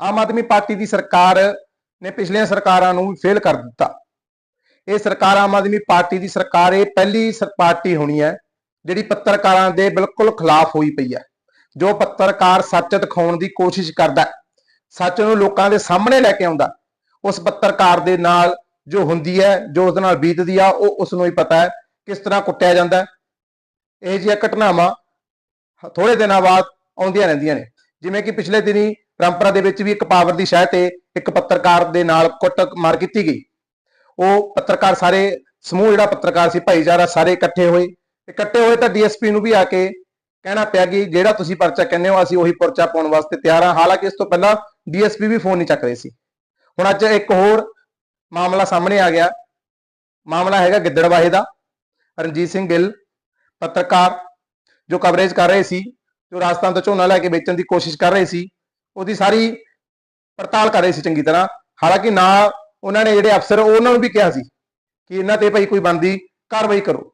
Aam Aadmi party ਦੀ ਸਰਕਾਰ ਨੇ ਪਿਛਲੀਆਂ ਸਰਕਾਰਾਂ ਨੂੰ ਵੀ ਫੇਲ ਕਰ ਦਿੱਤਾ। ਇਹ ਸਰਕਾਰ ਆਮ ਆਦਮੀ ਪਾਰਟੀ ਦੀ ਸਰਕਾਰ, ਇਹ ਪਹਿਲੀ ਪਾਰਟੀ ਹੋਣੀ ਹੈ, ਜਿਹੜੀ ਪੱਤਰਕਾਰਾਂ ਦੇ ਬਿਲਕੁਲ ਖਿਲਾਫ ਹੋਈ ਪਈ ਹੈ। ਜੋ ਪੱਤਰਕਾਰ ਸੱਚ ਦਿਖਾਉਣ ਦੀ ਕੋਸ਼ਿਸ਼ ਕਰਦਾ ਸੱਚ ਨੂੰ ਲੋਕਾਂ ਦੇ ਸਾਹਮਣੇ ਲੈ ਕੇ ਆਉਂਦਾ ਉਸ ਪੱਤਰਕਾਰ ਦੇ ਨਾਲ ਜੋ ਹੁੰਦੀ ਹੈ, ਜੋ ਉਹਦੇ ਨਾਲ ਬੀਤਦੀ ਆ, ਉਹ ਉਸ ਨੂੰ ਹੀ ਪਤਾ ਹੈ ਕਿਸ ਤਰ੍ਹਾਂ ਕੁੱਟਿਆ ਜਾਂਦਾ ਹੈ। ਇਹ ਜਿਹੀਆਂ ਘਟਨਾਵਾਂ ਥੋੜੇ ਦਿਨਾਂ ਬਾਅਦ ਆਉਂਦੀਆਂ ਰਹਿੰਦੀਆਂ ਨੇ। ਜਿਵੇਂ ਕਿ ਪਿਛਲੇ ਦਿਨੀ ਪਰੰਪਰਾ ਦੇ ਵਿੱਚ ਵੀ ਇੱਕ ਪਾਵਰ ਦੀ ਸ਼ਹਿ ਤੇ ਇੱਕ ਪੱਤਰਕਾਰ ਦੇ ਨਾਲ ਕੁੱਟ ਮਾਰ ਕੀਤੀ ਗਈ। ਉਹ ਪੱਤਰਕਾਰ ਸਾਰੇ, ਸਮੂਹ ਜਿਹੜਾ ਪੱਤਰਕਾਰ ਸੀ, ਭਾਈਚਾਰਾ ਸਾਰੇ ਇਕੱਠੇ ਹੋਏ। ਇਕੱਠੇ ਹੋਏ ਤਾਂ ਡੀਐਸਪੀ ਨੂੰ ਵੀ ਆ ਕੇ ਕਹਿਣਾ ਪਿਆ ਕਿ ਜਿਹੜਾ ਤੁਸੀਂ ਪਰਚਾ ਕਹਿੰਦੇ ਹੋ, ਅਸੀਂ ਉਹੀ ਪਰਚਾ ਪਾਉਣ ਵਾਸਤੇ ਤਿਆਰ ਹਾਂ। ਹਾਲਾਂਕਿ ਇਸ ਤੋਂ ਪਹਿਲਾਂ ਡੀਐਸਪੀ ਵੀ ਫੋਨ ਨਹੀਂ ਚੱਕ ਰਹੇ ਸੀ। ਹੁਣ ਅੱਜ ਇੱਕ ਹੋਰ ਮਾਮਲਾ ਸਾਹਮਣੇ ਆ ਗਿਆ। ਮਾਮਲਾ ਹੈਗਾ ਗਿੱਦੜਵਾਹੇ ਦਾ। ਰਣਜੀਤ ਸਿੰਘ ਗਿੱਲ, ਪੱਤਰਕਾਰ, ਜੋ ਕਵਰੇਜ ਕਰ ਰਹੇ ਸੀ, ਜੋ ਰਾਜਸਥਾਨ ਤੋਂ ਝੋਨਾ ਲੈ ਕੇ ਵੇਚਣ ਦੀ ਕੋਸ਼ਿਸ਼ ਕਰ ਰਹੇ ਸੀ ਉਹਦੀ ਸਾਰੀ ਪੜਤਾਲ ਕਰ ਰਹੇ ਸੀ ਚੰਗੀ ਤਰ੍ਹਾਂ। ਹਾਲਾਂਕਿ ਨਾ ਉਹਨਾਂ ਨੇ ਜਿਹੜੇ ਅਫਸਰ, ਉਹਨਾਂ ਨੂੰ ਵੀ ਕਿਹਾ ਸੀ ਕਿ ਇਹਨਾਂ ਤੇ ਭਾਈ ਕੋਈ ਬੰਦੀ ਕਾਰਵਾਈ ਕਰੋ।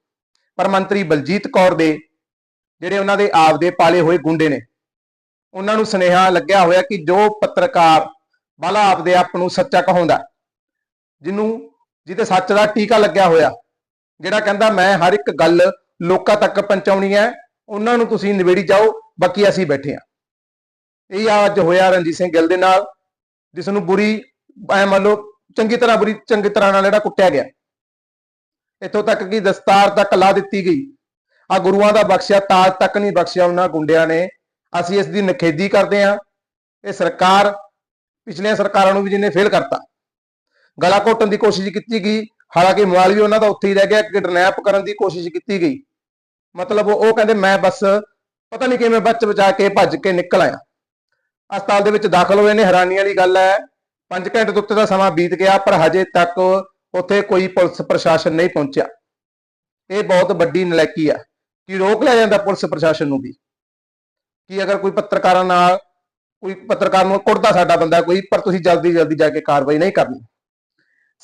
ਪਰ ਮੰਤਰੀ ਬਲਜੀਤ ਕੌਰ ਦੇ ਜਿਹੜੇ ਉਹਨਾਂ ਦੇ ਆਪ ਦੇ ਪਾਲੇ ਹੋਏ ਗੁੰਡੇ ਨੇ, ਉਹਨਾਂ ਨੂੰ ਸੁਨੇਹਾ ਲੱਗਿਆ ਹੋਇਆ ਕਿ ਜੋ ਪੱਤਰਕਾਰ ਵਾਲਾ ਆਪਦੇ ਆਪ ਨੂੰ ਸੱਚਾ ਕਹਾਉਂਦਾ ਜਿਹਨੂੰ, ਜਿਹਦੇ ਸੱਚ ਦਾ ਟੀਕਾ ਲੱਗਿਆ ਹੋਇਆ, ਜਿਹੜਾ ਕਹਿੰਦਾ, ਮੈਂ ਹਰ ਇੱਕ ਗੱਲ ਲੋਕਾਂ ਤੱਕ ਪਹੁੰਚਾਉਣੀ ਹੈ, ਉਹਨਾਂ ਨੂੰ ਤੁਸੀਂ ਨਿਬੇੜੀ ਜਾਓ, ਬਾਕੀ ਅਸੀਂ ਬੈਠੇ ਹਾਂ। ਇਹ ਅੱਜ ਹੋਇਆ ਰਣਜੀਤ ਸਿੰਘ ਗਿੱਲ ਦੇ ਨਾਲ, ਜਿਸ ਨੂੰ ਬੁਰੀ, ਐ ਮੰਨ ਲਓ, ਚੰਗੀ ਤਰ੍ਹਾਂ ਬੁਰੀ, ਚੰਗੀ ਤਰ੍ਹਾਂ ਨਾਲ ਜਿਹੜਾ ਕੁੱਟਿਆ ਗਿਆ। ਇੱਥੋਂ ਤੱਕ ਕਿ ਦਸਤਾਰ ਤੱਕ ਲਾ ਦਿੱਤੀ ਗਈ। ਆ ਗੁਰੂਆਂ ਦਾ ਬਖਸ਼ਿਆ ਤਾਜ ਤੱਕ ਨਹੀਂ ਬਖਸ਼ਿਆ ਉਹਨਾਂ ਗੁੰਡਿਆਂ ਨੇ। ਅਸੀਂ ਇਸ ਦੀ ਨਖੇਦੀ ਕਰਦੇ ਹਾਂ। ਇਹ ਸਰਕਾਰ, ਪਿਛਲੀਆਂ ਸਰਕਾਰਾਂ ਨੂੰ ਵੀ ਜਿਹਨੇ ਫੇਲ ਕਰਤਾ। ਗਲਾ ਘੋਟਣ ਦੀ ਕੋਸ਼ਿਸ਼ ਕੀਤੀ ਗਈ। ਹਾਲਾਂਕਿ ਮੋਬਾਈਲ ਵੀ ਉਹਨਾਂ ਦਾ ਉੱਥੇ ਹੀ ਰਹਿ ਗਿਆ, ਕਿਡਨੈਪ ਕਰਨ ਦੀ ਕੋਸ਼ਿਸ਼ ਕੀਤੀ ਗਈ। ਮਤਲਬ ਉਹ ਕਹਿੰਦੇ, ਮੈਂ ਬਸ ਪਤਾ ਨਹੀਂ ਕਿਵੇਂ ਬੱਚ ਬਚਾ ਕੇ ਭੱਜ ਕੇ ਨਿਕਲ ਆਇਆ। ਹਸਪਤਾਲ ਦੇ ਵਿੱਚ ਦਾਖਲ ਹੋਏ ਨੇ, ਹੈਰਾਨੀ ਵਾਲੀ ਗੱਲ ਹੈ। 5 ਘੰਟੇ ਤੋਂ ਉੱਤੇ ਦਾ ਸਮਾਂ ਬੀਤ ਗਿਆ, ਪਰ ਹਜੇ ਤੱਕ ਉੱਥੇ ਕੋਈ ਪੁਲਿਸ ਪ੍ਰਸ਼ਾਸਨ ਨਹੀਂ ਪਹੁੰਚਿਆ। ਇਹ ਬਹੁਤ ਵੱਡੀ ਨਲਾਇਕੀ ਆ ਕਿ ਰੋਕ ਲਿਆ ਜਾਂਦਾ ਪੁਲਿਸ ਪ੍ਰਸ਼ਾਸਨ ਨੂੰ ਵੀ? ਕਿ ਅਗਰ ਕੋਈ ਪੱਤਰਕਾਰਾਂ ਨਾਲ, ਕੋਈ ਪੱਤਰਕਾਰ ਨੂੰ ਕੁੱਟਦਾ ਸਾਡਾ ਬੰਦਾ ਕੋਈ, ਪਰ ਤੁਸੀਂ ਜਲਦੀ ਜਲਦੀ ਜਾ ਕੇ ਕਾਰਵਾਈ ਨਹੀਂ ਕਰਨੀ।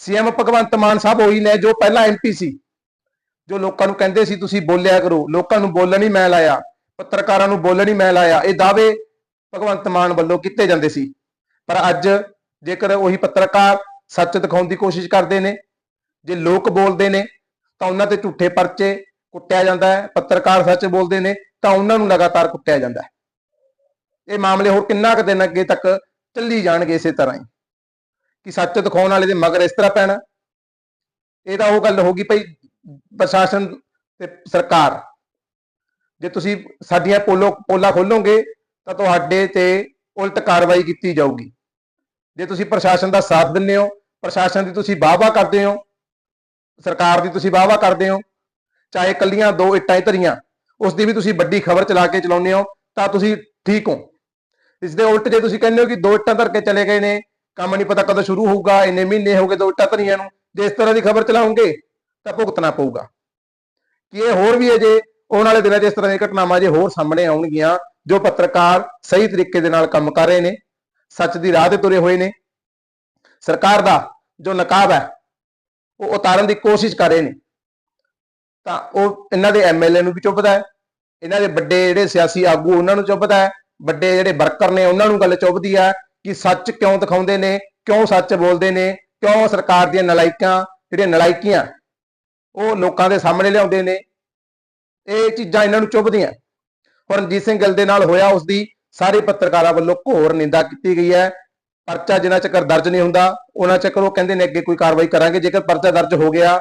ਸੀਐਮ ਭਗਵੰਤ ਮਾਨ ਸਾਹਿਬ ਉਹੀ ਨੇ ਜੋ ਪਹਿਲਾਂ ਐਮਪੀ ਸੀ, ਜੋ ਲੋਕਾਂ ਨੂੰ ਕਹਿੰਦੇ ਸੀ, ਤੁਸੀਂ ਬੋਲਿਆ ਕਰੋ। ਲੋਕਾਂ ਨੂੰ ਬੋਲਣ ਹੀ ਮੈਂ ਲਾਇਆ, ਪੱਤਰਕਾਰਾਂ ਨੂੰ ਬੋਲਣ ਹੀ ਮੈਂ ਲਾਇਆ। ਇਹ ਦਾਅਵੇ ਭਗਵੰਤ ਮਾਨ ਵੱਲੋਂ ਕੀਤੇ ਜਾਂਦੇ ਸੀ। ਪਰ ਅੱਜ ਜੇਕਰ ਉਹੀ ਪੱਤਰਕਾਰ ਸੱਚ ਦਿਖਾਉਣ ਦੀ ਕੋਸ਼ਿਸ਼ ਕਰਦੇ ਨੇ, ਜੇ ਲੋਕ ਬੋਲਦੇ ਨੇ, ਤਾਂ ਉਹਨਾਂ ਤੇ ਝੂਠੇ ਪਰਚੇ ਕੁੱਟਿਆ ਜਾਂਦਾ ਹੈ। ਪੱਤਰਕਾਰ ਸੱਚ ਬੋਲਦੇ ਨੇ, ਤਾਂ ਉਹਨਾਂ ਨੂੰ ਲਗਾਤਾਰ ਕੁੱਟਿਆ ਜਾਂਦਾ ਹੈ। ਇਹ ਮਾਮਲੇ ਹੋਰ ਕਿੰਨਾ ਕੁ ਦਿਨ ਅੱਗੇ ਤੱਕ ਚੱਲੀ ਜਾਣਗੇ ਇਸੇ ਤਰ੍ਹਾਂ ਹੀ। ਕਿ ਸੱਚ ਦਿਖਾਉਣ ਵਾਲੇ ਦੇ ਮਗਰ ਇਸ ਤਰ੍ਹਾਂ ਪੈਣਾ, ਇਹ ਤਾਂ ਉਹ ਗੱਲ ਹੋ ਗਈ ਭਈ ਪ੍ਰਸ਼ਾਸਨ ਤੇ ਸਰਕਾਰ। ਜੇ ਤੁਸੀਂ ਸਾਡੀਆਂ ਪੋਲੋ, ਪੋਲਾ ਖੋਲੋਗੇ ਤਾਂ ਤੁਹਾਡੇ ਤੇ ਉਲਟ ਕਾਰਵਾਈ ਕੀਤੀ ਜਾਊਗੀ। ਜੇ ਤੁਸੀਂ ਪ੍ਰਸ਼ਾਸਨ ਦਾ ਸਾਥ ਦਿੰਦੇ ਹੋ, ਪ੍ਰਸ਼ਾਸਨ ਦੀ ਤੁਸੀਂ ਵਾਹਵਾ ਕਰਦੇ ਹੋ, ਸਰਕਾਰ ਦੀ ਤੁਸੀਂ ਵਾਹਵਾ ਕਰਦੇ ਹੋ, ਚਾਹੇ ਕੱਲੀਆਂ ਦੋ ਇੱਟਾਂ ਹੀ ਧਰੀਆਂ, ਉਸ ਦੀ ਵੀ ਤੁਸੀਂ ਵੱਡੀ ਖਬਰ ਚਲਾ ਕੇ ਚਲਾਉਂਦੇ ਹੋ, ਤਾਂ ਤੁਸੀਂ ਠੀਕ ਹੋ। ਇਸ ਦੇ ਉਲਟ ਜੇ ਤੁਸੀਂ ਕਹਿੰਦੇ ਹੋ ਕਿ ਦੋ ਇੱਟਾਂ ਧਰ ਕੇ ਚਲੇ ਗਏ ਨੇ, ਕੰਮ ਨਹੀਂ ਪਤਾ ਕਦੋਂ ਸ਼ੁਰੂ ਹੋਊਗਾ, ਇੰਨੇ ਮਹੀਨੇ ਹੋ ਗਏ ਦੋ ਇੱਟਾਂ ਧਰੀਆਂ ਨੂੰ, ਜੇ ਇਸ ਤਰ੍ਹਾਂ ਦੀ ਖਬਰ ਚਲਾਉਂਗੇ, ਤਾਂ ਭੁਗਤਣਾ ਪਊਗਾ। ਕਿ ਇਹ ਹੋਰ ਵੀ ਅਜੇ, ਆਉਣ ਵਾਲੇ ਦਿਨਾਂ 'ਚ ਇਸ ਤਰ੍ਹਾਂ ਦੀਆਂ ਘਟਨਾਵਾਂ ਜੇ ਹੋਰ ਸਾਹਮਣੇ ਆਉਣਗੀਆਂ ਜੋ ਪੱਤਰਕਾਰ ਸਹੀ ਤਰੀਕੇ ਦੇ ਨਾਲ ਕੰਮ ਕਰ ਰਹੇ ਨੇ, ਸੱਚ ਦੀ ਰਾਹ ਤੇ ਤੁਰੇ ਹੋਏ ਨੇ, ਸਰਕਾਰ ਦਾ ਜੋ ਨਕਾਬ ਹੈ, ਉਹ ਉਤਾਰਨ ਦੀ ਕੋਸ਼ਿਸ਼ ਕਰ ਰਹੇ ਨੇ। ਤਾਂ ਉਹ ਇਹਨਾਂ ਦੇ ਐਮਐਲਏ ਨੂੰ ਵੀ ਚੁੱਭਦਾ ਹੈ, ਇਹਨਾਂ ਦੇ ਵੱਡੇ ਜਿਹੜੇ ਸਿਆਸੀ ਆਗੂ ਉਹਨਾਂ ਨੂੰ ਚੁੱਭਦਾ ਹੈ, ਵੱਡੇ ਜਿਹੜੇ ਵਰਕਰ ਨੇ ਉਹਨਾਂ ਨੂੰ ਗੱਲ ਚੁੱਭਦੀ ਹੈ ਕਿ ਸੱਚ ਕਿਉਂ ਦਿਖਾਉਂਦੇ ਨੇ, ਕਿਉਂ ਸੱਚ ਬੋਲਦੇ ਨੇ, ਕਿਉਂ ਸਰਕਾਰ ਦੀਆਂ ਨਲਾਇਕਾਂ, ਜਿਹੜੀਆਂ ਨਲਾਇਕੀਆਂ, ਉਹ ਲੋਕਾਂ ਦੇ ਸਾਹਮਣੇ ਲਿਆਉਂਦੇ ਨੇ। ਇਹ ਚੀਜ਼ਾਂ ਇਹਨਾਂ ਨੂੰ ਚੁੱਭਦੀਆਂ। ਹੁਣ ਸਿੰਘ ਗਿੱਲ ਦੇ ਨਾਲ ਹੋਇਆ ਉਸ ਦੀ ਸਾਰੇ ਪੱਤਰਕਾਰਾਂ ਵੱਲੋਂ ਘੋਰ ਨਿੰਦਾ ਕੀਤੀ ਗਈ ਹੈ। ਪਰਚਾ ਜਿੰਨਾ ਚੱਕਰ ਦਰਜ ਨਹੀਂ ਹੁੰਦਾ, ਉਹਨਾਂ ਚੱਕਰ ਉਹ ਕਹਿੰਦੇ ਨੇ ਅੱਗੇ ਕੋਈ ਕਾਰਵਾਈ ਕਰਾਂਗੇ, ਜੇਕਰ ਪਰਚਾ ਦਰਜ ਹੋ ਗਿਆ,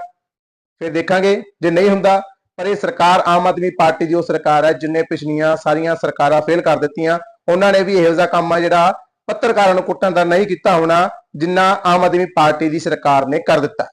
ਫਿਰ ਦੇਖਾਂਗੇ। ਜੇ ਨਹੀਂ ਹੁੰਦਾ, ਪਰ ਇਹ ਸਰਕਾਰ ਆਮ ਆਦਮੀ ਪਾਰਟੀ ਦੀ ਉਹ ਸਰਕਾਰ ਹੈ, ਜਿਨੇ ਪਿਛਲੀਆਂ ਸਾਰੀਆਂ ਸਰਕਾਰਾਂ ਫੇਲ ਕਰ ਦਿੱਤੀਆਂ, ਉਹਨਾਂ ਨੇ ਵੀ ਇਹੋ ਜਿਹਾ ਕੰਮ ਆ ਜਿਹੜਾ ਪੱਤਰਕਾਰਾਂ ਨੂੰ ਕੁੱਟਣ ਦਾ ਨਹੀਂ ਕੀਤਾ ਹੋਣਾ, ਜਿੰਨਾ ਆਮ ਆਦਮੀ ਪਾਰਟੀ ਦੀ ਸਰਕਾਰ ਨੇ ਕਰ ਦਿੱਤਾ